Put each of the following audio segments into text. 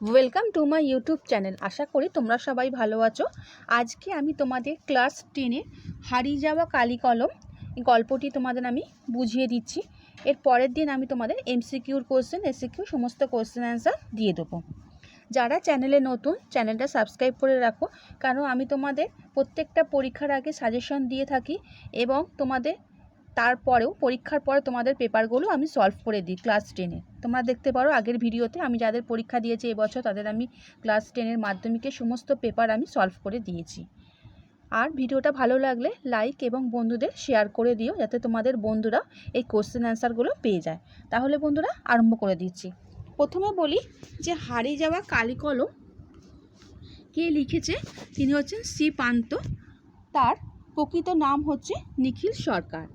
Welcome to my YouTube channel আশা করি তোমরা সবাই ভালো আছো। আজকে আমি তোমাদের ক্লাস টেনে হারিয়ে যাওয়া কালি কলম গল্পটি তোমাদের আমি বুঝিয়ে দিচ্ছি। এর পরের দিন আমি তোমাদের এমসিকিউর কোশ্চেন এসিকিউ সমস্ত কোশ্চেন অ্যান্সার দিয়ে দেবো। যারা চ্যানেলে নতুন চ্যানেলটা সাবস্ক্রাইব করে রাখো। কারণ আমি তোমাদের প্রত্যেকটা পরীক্ষার আগে সাজেশন দিয়ে থাকি এবং তোমাদের তারপরেও পরীক্ষার পরে তোমাদের পেপারগুলো আমি সলভ করে দিই ক্লাস টেনে তোমরা দেখতে পারো আগের ভিডিওতে আমি যাদের পরীক্ষা দিয়েছি এবছর তাদের আমি ক্লাস টেনের মাধ্যমিকের সমস্ত পেপার আমি সলভ করে দিয়েছি। আর ভিডিওটা ভালো লাগলে লাইক এবং বন্ধুদের শেয়ার করে দিও, যাতে তোমাদের বন্ধুরা এই কোশ্চেন অ্যান্সারগুলো পেয়ে যায়। তাহলে বন্ধুরা, আরম্ভ করে দিচ্ছি। প্রথমে বলি যে হারিয়ে যাওয়া কালি কলম কে লিখেছে? তিনি হচ্ছেন শ্রী পান্ত তার প্রকৃত নাম হচ্ছে নিখিল সরকার।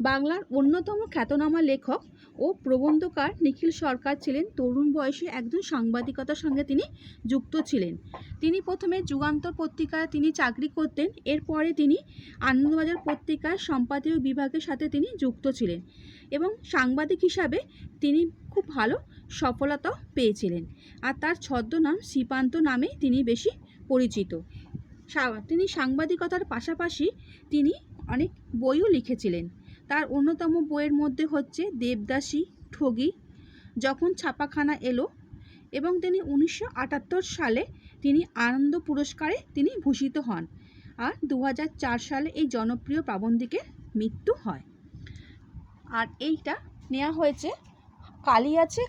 বাংলার অন্যতম খ্যাতনামা লেখক ও প্রবন্ধকার নিখিল সরকার ছিলেন। তরুণ বয়সে একজন সাংবাদিকতার সঙ্গে তিনি যুক্ত ছিলেন। তিনি প্রথমে যুগান্তর পত্রিকায় তিনি চাকরি করতেন। এরপরে তিনি আনন্দবাজার পত্রিকার সম্পাদকীয় বিভাগের সাথে তিনি যুক্ত ছিলেন এবং সাংবাদিক হিসাবে তিনি খুব ভালো সফলতা পেয়েছিলেন। আর তার ছদ্মনাম শ্রীপান্ত নামে তিনি বেশি পরিচিত। তিনি সাংবাদিকতার পাশাপাশি তিনি অনেক বইও লিখেছিলেন। তার অন্যতম বইয়ের মধ্যে হচ্ছে দেবদাসী ঠগি। যখন ছাপাখানা এলো এবং তিনি উনিশশো আটাত্তর সালে তিনি আনন্দ পুরস্কারে তিনি ভূষিত হন আর দু হাজার চার সালে এই জনপ্রিয় প্রাবন্ধিকের মৃত্যু হয়। আর এইটা নেওয়া হয়েছে, কালি আছে,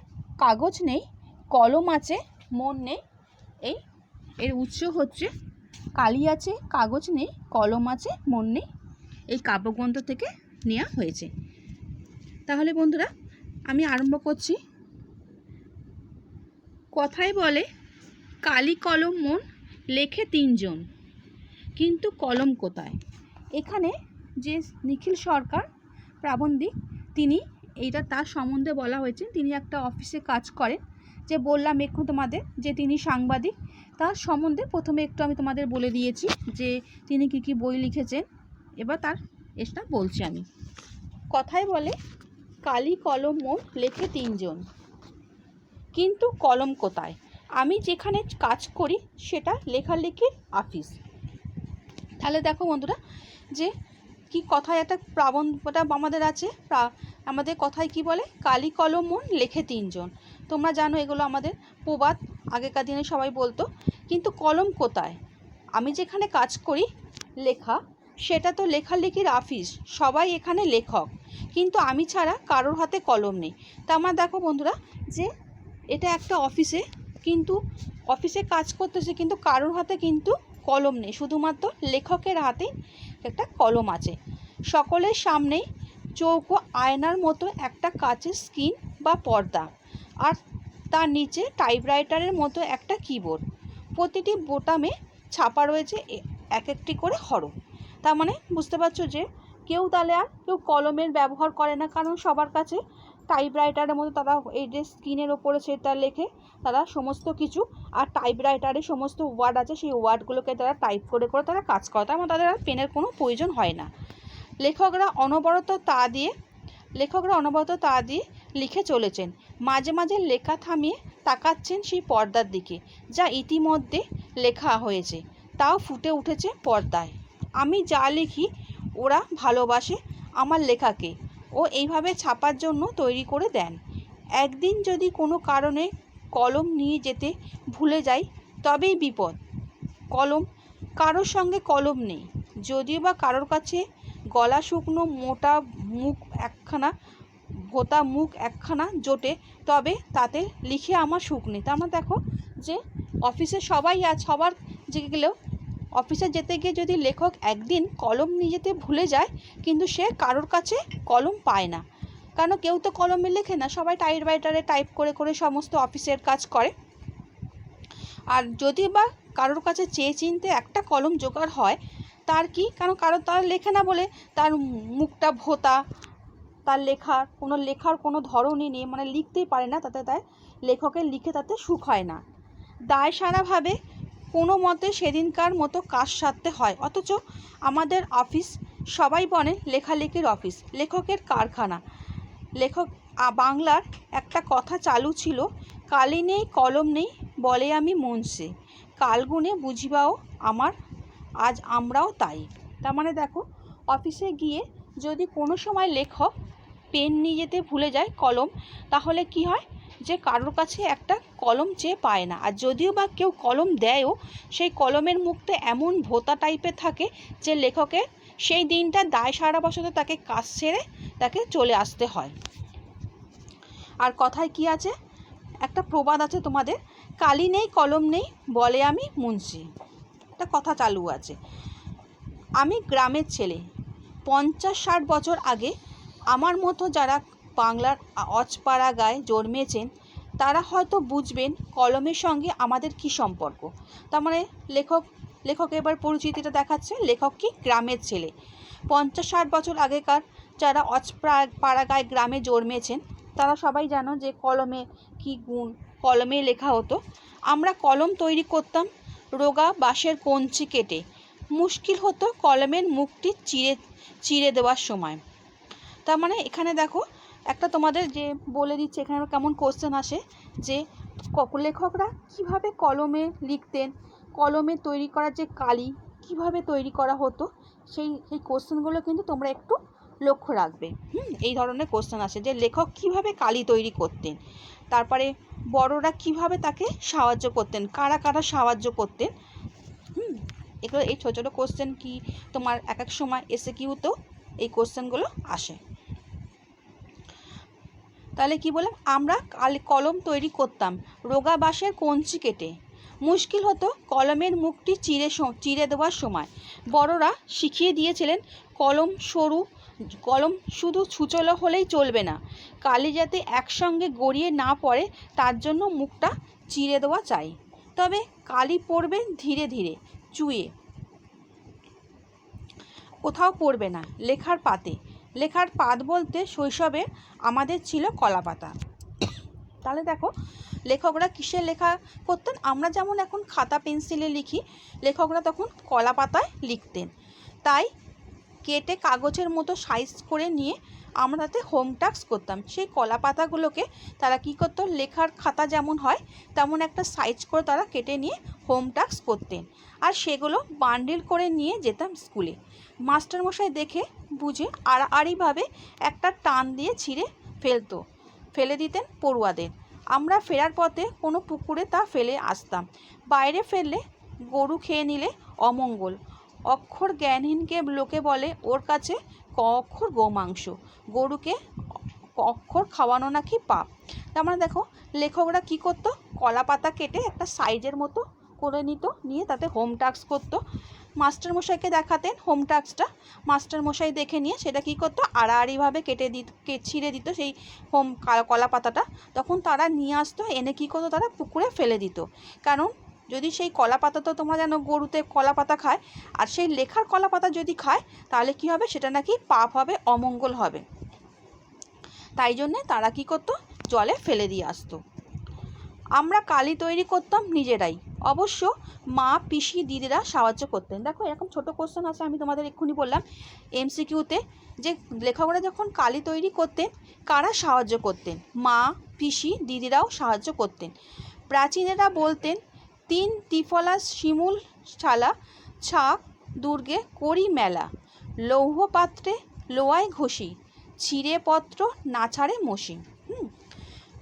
কাগজ নেই, কলম আছে, মন নেই, এই এর উৎস হচ্ছে কালি আছে, কাগজ নেই, কলম আছে, মন নেই, এই কাব্যগ্রন্থ থেকে নেওয়া হয়েছে। তাহলে বন্ধুরা, আমি আরম্ভ করছি। কথায় বলে, কালি কলম মন লেখে তিনজন, কিন্তু কলম কোথায়? এখানে যে নিখিল সরকার, প্রাবন্ধিক, তিনি এইটা তার সম্বন্ধে বলা হয়েছে। তিনি একটা অফিসে কাজ করেন, যে বললাম একটু তোমাদের, যে তিনি সাংবাদিক, তার সম্বন্ধে প্রথমে একটু আমি তোমাদের বলে দিয়েছি যে তিনি কী কী বই লিখেছেন। এবার তার এটা বলছি আমি। কথায় বলে, কালি, কলম মন লেখে তিনজন। কিন্তু কলম কোথায়? আমি যেখানে কাজ করি, সেটা লেখালেখির অফিস তাহলে দেখো বন্ধুরা, যে কি কথায় একটা প্রাবন্ধটা আমাদের আছে আমাদের কথায় কি বলে? কালি, কলম মন লেখে তিনজন। তোমরা জানো এগুলো আমাদের প্রবাদ, আগেকার দিনে সবাই বলতো। কিন্তু কলম কোথায়? আমি যেখানে কাজ করি, লেখা সেটা তো লেখালেখির অফিস সবাই এখানে লেখক। কিন্তু আমি ছাড়া কারোর হাতে কলম নেই। তা আমার দেখো বন্ধুরা, যে এটা একটা অফিসে, কিন্তু অফিসে কাজ করতেছে, কিন্তু কারোর হাতে কিন্তু কলম নেই। শুধুমাত্র লেখকের হাতে একটা কলম আছে। সকলের সামনেই চৌকো আয়নার মতো একটা কাচের স্ক্রিন বা পর্দা, আর তার নিচে টাইপরাইটারের মতো একটা কিবোর্ড। প্রতিটি বোতামে ছাপা রয়েছে এক একটি করে হরফ। তার মানে বুঝতে পারছ যে কেউ তাহলে আর কেউ কলমের ব্যবহার করে না, কারণ সবার কাছে টাইপরাইটারের মতো তারা এই যে স্ক্রিনের ওপরে সেটা লেখে তারা সমস্ত কিছু আর টাইপরাইটারে সমস্ত ওয়ার্ড আছে, সেই ওয়ার্ডগুলোকে তারা টাইপ করে করে তারা কাজ করে। তার মানে তাদের আর পেনের কোনো প্রয়োজন হয় না। লেখকরা অনবরত তা দিয়ে, লেখকরা অনবরত তা দিয়ে লিখে চলেছেন। মাঝে মাঝে লেখা থামিয়ে তাকাচ্ছেন সেই পর্দার দিকে, যা ইতিমধ্যে লেখা হয়েছে। তাও ফুটে উঠেছে পর্দায়। আমি যা লিখি, ওরা ভালোবাসে আমার লেখাকে। ও এইভাবে ছাপার জন্য তৈরি করে দেন। একদিন যদি কোনো কারণে কলম নিয়ে যেতে ভুলে যাই, তবেই বিপদ। কলম, কারোর সঙ্গে কলম নেই। যদিও বা কারোর কাছে গলা শুকনো, মোটা মুখ একখানা ভোতা মুখ একখানা জোটে, তবে তাতে লিখে আমার সুখ নেই। তা আমার দেখো যে, অফিসে সবাই আজ সবার যে গেলেও অফিসে যেতে গিয়ে যদি লেখক একদিন কলম নিয়ে যেতে ভুলে যায়, কিন্তু সে কারোর কাছে কলম পায় না। কেন? কেউ তো কলমে লেখে না, সবাই টাইপ রাইটারে টাইপ করে করে সমস্ত অফিসের কাজ করে। আর যদি বা কারোর কাছে চেয়ে চিনতে একটা কলম জোগাড় হয়, তার কি? কারণ কারও তার লেখে না বলে, তার মুখটা ভোতা, তার লেখার কোনো লেখার কোনো ধরনই নেই মানে লিখতেই পারে না, তাতে তাই লেখকের লিখে তাতে সুখ হয় না। দায় সারাভাবে কোনো মতে সেদিনকার মতো কাজ সারতে হয়। অথচ আমাদের অফিস, সবাই বলে লেখালেখির অফিস, লেখকের কারখানা। লেখক বাংলার একটা কথা চালু ছিল, কালি নেই, কলম নেই, বলে আমি মনসে কালগুনে বুঝিবাও আমার, আজ আমরাও তাই। তার মানে দেখো, অফিসে গিয়ে যদি কোনো সময় লেখক পেন নিয়ে যেতে ভুলে যায় কলম, তাহলে কি হয়? যে কারোর কাছে একটা কলম চেয়ে পায় না। আর যদিও বা কেউ কলম দেয়ও, সেই কলমের মুখটা এমন ভোতা টাইপের থাকে যে লেখকের সেই দিনটা দায় সারাবশত তাকে কাজ ছেড়ে তাকে চলে আসতে হয়। আর কথায় কি আছে? একটা প্রবাদ আছে তোমাদের, কালি নেই, কলম নেই, বলে আমি মুন্সি। একটা কথা চালু আছে। আমি গ্রামের ছেলে। পঞ্চাশ ষাট বছর আগে আমার মতো যারা বাংলার অজপাড়া গায়ে জন্মেছেন, তারা হয়তো বুঝবেন কলমের সঙ্গে আমাদের কি সম্পর্ক। তার মানে লেখক লেখক এবার পরিচিতিটা দেখাচ্ছে, লেখক কি? গ্রামের ছেলে। পঞ্চাশ ষাট বছর আগেকার যারা অজপাড়া গায়ে গ্রামে জন্মেছেন, তারা সবাই জানো যে কলমে কি গুণ কলমে লেখা হতো। আমরা কলম তৈরি করতাম রোগা বাঁশের কঞ্চি কেটে। মুশকিল হতো কলমের মুখটি চিরে চিরে দেওয়ার সময়। তার মানে এখানে দেখো, একটা তোমাদের যে বলে দিচ্ছে, এখানে কেমন কোশ্চেন আসে যে লেখকরা কীভাবে কলমে লিখতেন, কলমে তৈরি করা যে কালি কীভাবে তৈরি করা হতো, সেই সেই কোশ্চেনগুলো কিন্তু তোমরা একটু লক্ষ্য রাখবে। হুম, এই ধরনের কোশ্চেন আসে যে লেখক কীভাবে কালি তৈরি করতেন, তারপরে বড়রা কীভাবে তাকে সাহায্য করতেন, কারা কারা সাহায্য করতেন, হুম, এগুলো, এই ছোটো ছোটো কোশ্চেন কি তোমার এক এক সময় এসে কিউতেও এই কোশ্চেনগুলো আসে। তাহলে কি বললাম? আমরা কাল- কলম তৈরি করতাম, রোগা বাঁশের কঞ্চি কেটে। মুশকিল হতো কলমের মুখটি স- চিরে দেওয়ার সময়। বড়রা শিখিয়ে দিয়েছিলেন, কলম সরু, কলম শুধু ছুচলো হলেই চলবে না। কালি যাতে একসঙ্গে গড়িয়ে না পড়ে, তার জন্য মুখটা চিরে দেওয়া চাই। তবে কালি পড়বে ধীরে ধীরে, চুয়ে। কোথাও পড়বে না, লেখার পাতে। লেখার পাত বলতে শৈশবে আমাদের ছিল কলা পাতা তাহলে দেখো, লেখকরা কিসের লেখা করতেন? আমরা যেমন এখন খাতা, পেন্সিলে লিখি, লেখকরা তখন কলা পাতায় লিখতেন। তাই কেটে কাগজের মতো সাইজ করে নিয়ে আমরা তাতে হোম টাস্ক করতাম। সেই কলা পাতাগুলোকে তারা কী করতো? লেখার খাতা যেমন হয়, তেমন একটা সাইজ করে তারা কেটে নিয়ে হোম টাস্ক করতেন। আর সেগুলো বান্ডিল করে নিয়ে যেতাম স্কুলে মাস্টারমশাই দেখে, বুঝে আড়াআড়িভাবে একটা টান দিয়ে ছিঁড়ে ফেলতো। ফেলে দিতেন পড়ুয়াদের। আমরা ফেরার পথে কোনো পুকুরে তা ফেলে আসতাম। বাইরে ফেললে গরু খেয়ে নিলে অমঙ্গল। অক্ষর জ্ঞানহীনকে লোকে বলে, ওর কাছে ক অক্ষর গোমাংস। গরুকে অক্ষর খাওয়ানো নাকি পাপ। তার মানে দেখো, লেখকরা কী করতো? কলা পাতা কেটে একটা সাইজের মতো করে নিত, নিয়ে তাতে হোম টাস্ক করতো। মাস্টারমশাইকে দেখাতেন হোম টাস্কটা। মাস্টারমশাই দেখে নিয়ে সেটা কী করতো? আড়াআড়িভাবে কেটে দিত, কে- ছিঁড়ে দিত সেই হোম কলা পাতাটা। তখন তারা নিয়ে আসতো, এনে কী করতো? তারা পুকুরে ফেলে দিত। কারণ যদি সেই কলা পাতা তো তোমরা জানো গরুতে কলা পাতা খায়, আর সেই লেখার কলা পাতা যদি খায়, তাহলে কি হবে? সেটা নাকি পাপ হবে, অমঙ্গল হবে। তাই জন্যে তারা কি করতো? জলে ফেলে দিয়ে আসতো। আমরা কালি তৈরি করতাম নিজেরাই। অবশ্য মা, পিসি, দিদিরা সাহায্য করতেন। দেখো, এরকম ছোট কোশ্চেন আছে, আমি তোমাদের এক্ষুনি বললাম এমসিকিউতে যে লেখকরা যখন কালি তৈরি করতেন, কারা সাহায্য করতেন? মা, পিসি, দিদিরাও সাহায্য করতেন। প্রাচীনেরা বলতেন তিন ত্রিফলা শিমুল ছালা, ছাক, দুর্গে, করি মেলা লৌহ পাত্রে লোয়ায় ঘষি, ছিঁড়ে পত্র না ছাড়ে হুম,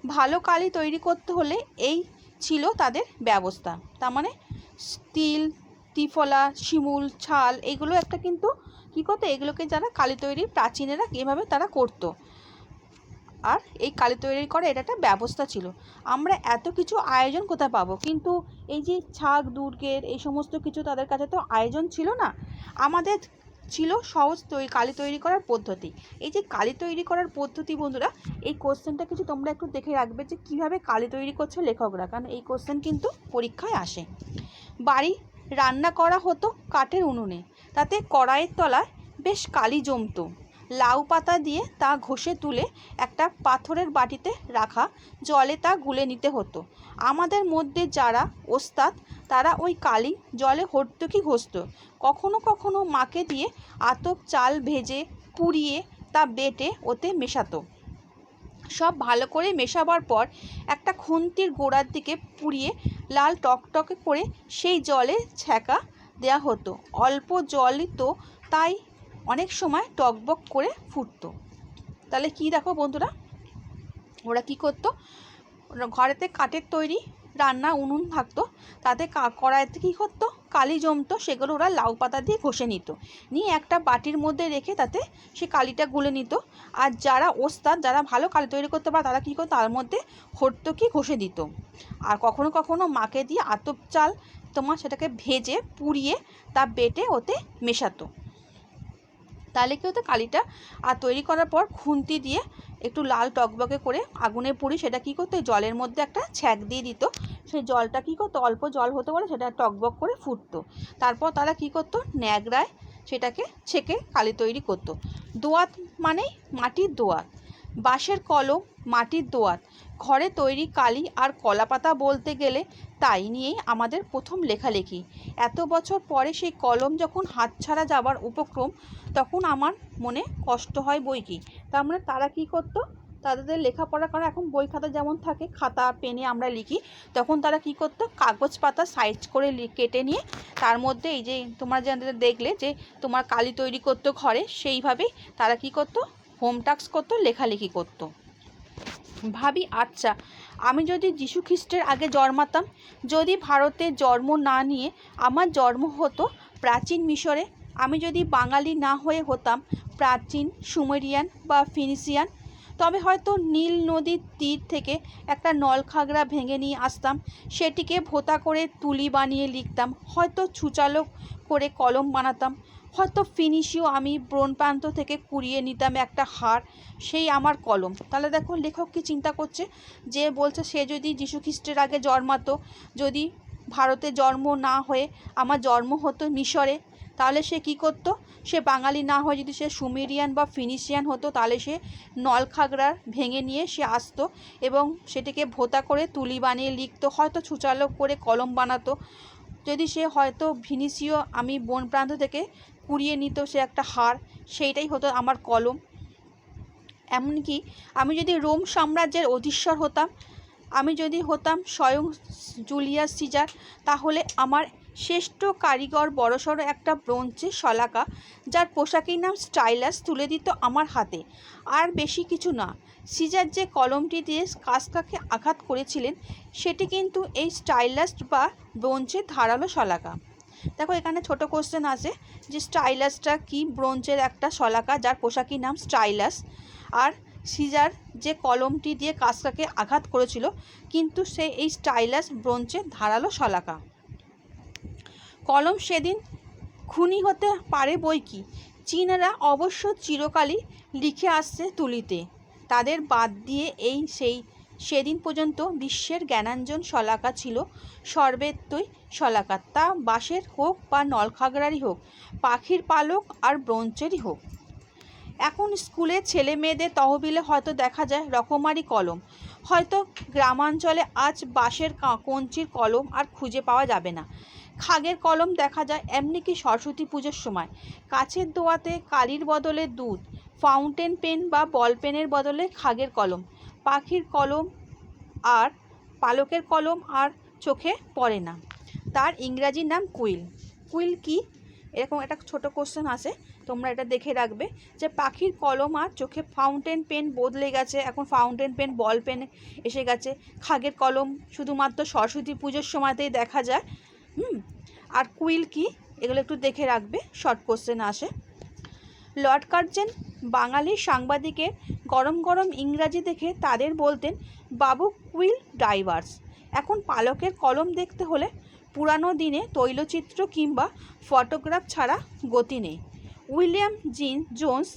ভালো কালি তৈরি করতে হলে এই ছিল তাদের ব্যবস্থা। তার মানে স্টিল ত্রিফলা, শিমুল, ছাল, এগুলো একটা কিন্তু কী করতো? এগুলোকে যারা কালি তৈরি প্রাচীনেরা এভাবে তারা করতো। আর এই কালি তৈরি করা এটা একটা ব্যবস্থা ছিল। আমরা এত কিছু আয়োজন কোথায় পাবো? কিন্তু এই যে ছাগ দুর্গের এই সমস্ত কিছু তাদের কাছে তো আয়োজন ছিল না। আমাদের ছিল সহজ তৈরি কালি তৈরি করার পদ্ধতি। এই যে কালি তৈরি করার পদ্ধতি বন্ধুরা, এই কোশ্চেনটা কিছু তোমরা একটু দেখে রাখবে যে কীভাবে কালি তৈরি করছে লেখকরা। কারণ এই কোশ্চেন কিন্তু পরীক্ষায় আসে। বাড়ি রান্না করা হতো কাঠের উনুনে। তাতে কড়াইয়ের তলায় বেশ কালি জমতো। লাউ পাতা দিয়ে তা ঘষে তুলে একটা পাথরের বাটিতে রাখা, জলে তা গুলে নিতে হতো। আমাদের মধ্যে যারা ওস্তাদ, তারা ওই কালি জলে হর্তুকি ঘষত। কখনো কখনো মাকে দিয়ে আতপ চাল ভেজে, পুড়িয়ে তা বেটে ওতে মেশাতো। সব ভালো করে মেশাবার পর একটা খুন্তির গোড়ার দিকে পুড়িয়ে লাল টকটকে করে সেই জলে ছ্যাঁকা দেওয়া হতো। অল্প জলই তো তাই অনেক সময় টকবক করে ফুটতো। তাহলে কি দেখো বন্ধুরা? ওরা কি করতো? ঘরেতে কাঠের তৈরি রান্না উনুন থাকতো, তাতে কড়াইতে কী করতো? কালি জমতো, সেগুলো ওরা লাউ পাতা দিয়ে ঘষে নিত। নিয়ে একটা বাটির মধ্যে রেখে তাতে সে কালিটা গুলে নিত। আর যারা ওস্তাদ, যারা ভালো কালি তৈরি করতে পারে তারা কী করতো? তার মধ্যে হর্তকি ঘষে দিত। আর কখনো কখনো মাকে দিয়ে আতপ চাল তোমার সেটাকে ভেজে, পুড়িয়ে তা বেটে ওতে মেশাতো। তাহলে কি হতো? কালিটা আর তৈরি করার পর খুন্তি দিয়ে একটু লাল টকবকে করে আগুনে পুড়ি সেটা কি করতো? জলের মধ্যে একটা ছ্যাঁক দিয়ে দিত। সেই জলটা কি করতো? অল্প জল হতে পারে সেটা টকবক করে ফুটতো। তারপর তারা কি করতো? ন্যাগড়ায় সেটাকে ছেঁকে কালি তৈরি করতো। দোয়াত মানেই মাটির দোয়াত। বাঁশের কলম, মাটির দোয়াত। ঘরে তৈরি কালি আর কলাপাতা বলতে গেলে তাই নিয়েই আমাদের প্রথম লেখালেখি। এত বছর পরে সেই কলম যখন হাতছাড়া যাবার উপক্রম, তখন আমার মনে কষ্ট হয় বই কি। তার মানে তারা কী করতো? তাদের লেখাপড়া করা, এখন বই খাতা যেমন থাকে, খাতা, পেনে আমরা লিখি, তখন তারা কী করতো? কাগজ পাতা সাইজ করে কেটে নিয়ে, তার মধ্যে এই যে তোমরা যে দেখলে যে তোমার কালি তৈরি করতো ঘরে, সেইভাবেই তারা কী করতো? হোম টাস্ক করতো, লেখালেখি করতো। ভাবি আচ্ছা আমি যদি যীশু খ্রিস্টের আগে জন্মাতাম যদি ভারতে জন্ম না নিয়ে আমার জন্ম হতো প্রাচীন মিশরে, আমি যদি বাঙালি না হয়ে হতাম প্রাচীন সুমেরিয়ান বা ফিনিসিয়ান, তবে হয়তো নীল নদীর তীর থেকে একটা নলখাগড়া ভেঙে নিয়ে আসতাম, সেটিকে ভোতা করে তুলি বানিয়ে লিখতাম, হয়তো ছুচালো করে কলম বানাতাম হয়তো ফিনিশিও আমি ব্রণ প্রান্ত থেকে কুড়িয়ে নিতাম একটা হার, সেই আমার কলম। তাহলে দেখো, লেখক কি চিন্তা করছে? যে বলছে, সে যদি খ্রিস্টের আগে জন্মাতো, যদি ভারতে জন্ম না হয়ে আমার জন্ম হতো মিশরে, তাহলে সে কি করতো? সে বাঙালি না হয়ে যদি সে সুমেরিয়ান বা ফিনিশিয়ান হতো, তাহলে সে নলখাগড়ার ভেঙে নিয়ে সে আসতো এবং সেটিকে ভোতা করে তুলি বানিয়ে লিখতো, হয়তো ছুচালো করে কলম বানাতো। যদি সে হয়তো ভিনিসীয় আমি বন প্রান্ত থেকে কুড়িয়ে নিত সে একটা হার, সেইটাই হতো আমার কলম। এমনকি আমি যদি রোম সাম্রাজ্যের অধীশ্বর হতাম, আমি যদি হতাম স্বয়ং জুলিয়াস সিজার, তাহলে আমার শ্রেষ্ঠ কারিগর বড়সড় একটা ব্রোঞ্জের শলাকা, যার পোশাকের নাম স্টাইলাস, তুলে দিত আমার হাতে। আর বেশি কিছু না, সিজার যে কলমটি দিয়ে কাসকাকে আঘাত করেছিলেন, সেটি কিন্তু এই স্টাইলাস বা ব্রোঞ্জের ধারালো শলাকা। দেখো, এখানে ছোট কোশ্চেন আছে যে স্টাইলাসটা কি? ব্রোঞ্জের একটা শলাকা, যার পোশাকি নাম স্টাইলাস আর সিজার যে কলমটি দিয়ে কাসকাকে আঘাত করেছিল, কিন্তু সে এই স্টাইলাস ব্রোঞ্জের ধারালো শলাকা। কলম সেদিন খুনি হতে পারে বই কি? চীনারা অবশ্য চিরকালই লিখে আসছে তুলিতে। তাদের বাদ দিয়ে এই সেই সেদিন পর্যন্ত বিশ্বের জ্ঞানাঞ্জন শলাকা ছিল, সর্বেত্তই শলাকা। তা বাঁশের হোক বা নলখাগড়ারই হোক, পাখির পালক আর ব্রোঞ্চেরই হোক। এখন স্কুলে ছেলে মেয়েদের তহবিলে হয়তো দেখা যায় রকমারি কলম। হয়তো গ্রামাঞ্চলে আজ বাঁশের কঞ্চির কলম আর খুঁজে পাওয়া যাবে না। খাগের কলম দেখা যায় এমনি কি সরস্বতী পুজোর সময়। কাছের দোয়াতে কালির বদলে দুধ, ফাউন্টেন পেন বা বল পেনের বদলে খাগের কলম। পাখির কলম আর পালকের কলম আর চোখে পড়ে না। তার ইংরাজি নাম কুইল। কুইল কি? এরকম একটা ছোট কোশ্চেন আছে তোমরা এটা দেখে রাখবে যে পাখির কলম আর চোখে ফাউন্টেন পেন বদলে গেছে, এখন ফাউন্টেন পেন বল পেন এসে গেছে। খাগের কলম শুধুমাত্র সরস্বতী পুজোর সময়তেই দেখা যায়। হুম? আর কুইল কি? এগুলো একটু দেখে রাখবে শর্ট কোশ্চেন আসে। লর্ড কার্জেন, বাঙালি সাংবাদিকের গরম গরম ইংরাজি দেখে তাদের বলতেন, বাবু কুইল ডাইভার্স এখন পালকের কলম দেখতে হলে পুরানো দিনে তৈলচিত্র কিংবা ফটোগ্রাফ ছাড়া গতি নেই। উইলিয়াম জিন জোন্স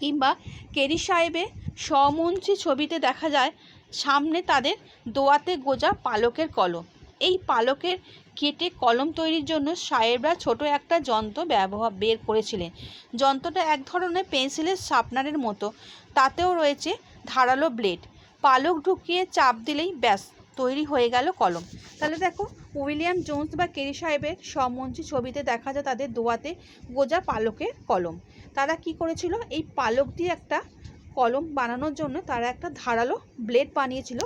কিংবা কেরি সাহেবের সমঞ্চী ছবিতে দেখা যায়, সামনে তাদের দোয়াতে গোজা পালকের কলম। এই পালকের কেটে কলম তৈরির জন্য সাহেবরা ছোট একটা যন্ত্র ব্যবহার বের করেছিলেন। যন্ত্রটা এক ধরনের পেন্সিলের শার্পনারের মতো। তাতেও রয়েছে ধারালো ব্লেড। পালক ঢুকিয়ে চাপ দিলেই ব্যাস, তৈরি হয়ে গেল কলম। তাহলে দেখো, উইলিয়াম জোন্স বা কেরি সাহেবের সমঞ্চী ছবিতে দেখা যায় তাদের দোয়াতে গোজা পালকের কলম। তারা কি করেছিল? এই পালক দিয়ে একটা কলম বানানোর জন্য তারা একটা ধারালো ব্লেড বানিয়েছিল।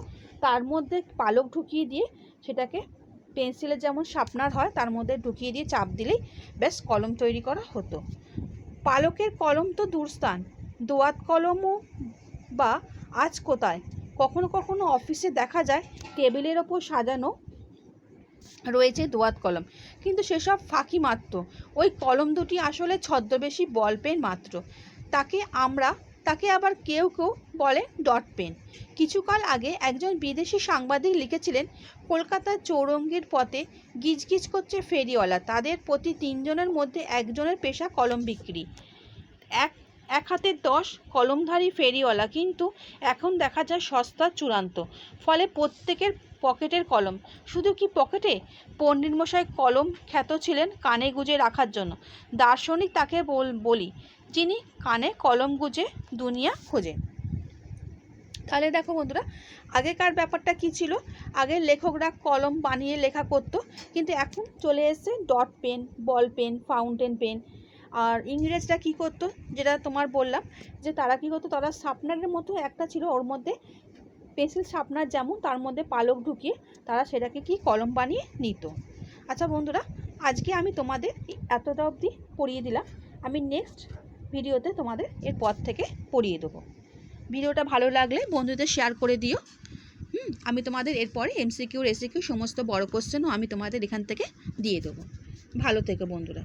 তার মধ্যে পালক ঢুকিয়ে দিয়ে সেটাকে পেন্সিলের যেমন শার্পনার হয়, তার মধ্যে ঢুকিয়ে দিয়ে চাপ দিলেই ব্যাস কলম তৈরি করা হতো। পালকের কলম তো দূরস্থান। দোয়াত কলমও বা আজ কোথায়? কখনো কখনো অফিসে দেখা যায়, টেবিলের ওপর সাজানো রয়েছে দোয়াত কলম। কিন্তু সেসব ফাঁকি মাত্র। ওই কলম দুটি আসলে ছদ্মবেশী বল পেন মাত্র। তাকে আমরা তাকে আবার কেউ কেউ বলে ডট পেন। কিছুকাল আগে একজন বিদেশি সাংবাদিক লিখেছিলেন, কলকাতার চৌরঙ্গির পথে গিজগিজ করছে ফেরিওয়ালা। তাদের প্রতি তিনজনের মধ্যে একজনের পেশা কলম বিক্রি। এক এক হাতে দশ কলমধারী ফেরিওয়ালা। কিন্তু এখন দেখা যায় সস্তা, চূড়ান্ত। ফলে প্রত্যেকের পকেটের কলম। শুধু কি পকেটে? পণ্ডিত মশাই কলম খ্যাত ছিলেন কানে গুজে রাখার জন্য। দার্শনিক তাকে বল- বলি যিনি কানে কলম গুজে দুনিয়া খোঁজে। তাহলে দেখো বন্ধুরা, আগেকার ব্যাপারটা কি ছিল? আগে লেখকরা কলম বানিয়ে লেখা করতো, কিন্তু এখন চলে এসেছে dot pen, ball pen, fountain pen. আর ইংরেজরা কি করতো? যেটা তোমার বললাম, যে তারা কি করতো? তারা শার্পনারের মতো একটা ছিল ওর মধ্যে, পেন্সিল শার্পনার যেমন, তার মধ্যে পালক ঢুকিয়ে তারা সেটাকে কি কলম বানিয়ে নিত। আচ্ছা বন্ধুরা, আজকে আমি তোমাদের এতটা অবধি পড়িয়ে দিলাম। আমি নেক্সট ভিডিওতে তোমাদের এর পর থেকে পড়িয়ে দেবো। ভিডিওটা ভালো লাগলে বন্ধুদের শেয়ার করে দিও। হুম, আমি তোমাদের এরপরে এমসিকিউ রেসিকিউ সমস্ত বড় কোশ্চেনও আমি তোমাদের এখান থেকে দিয়ে দেবো। ভালো থেকো বন্ধুরা।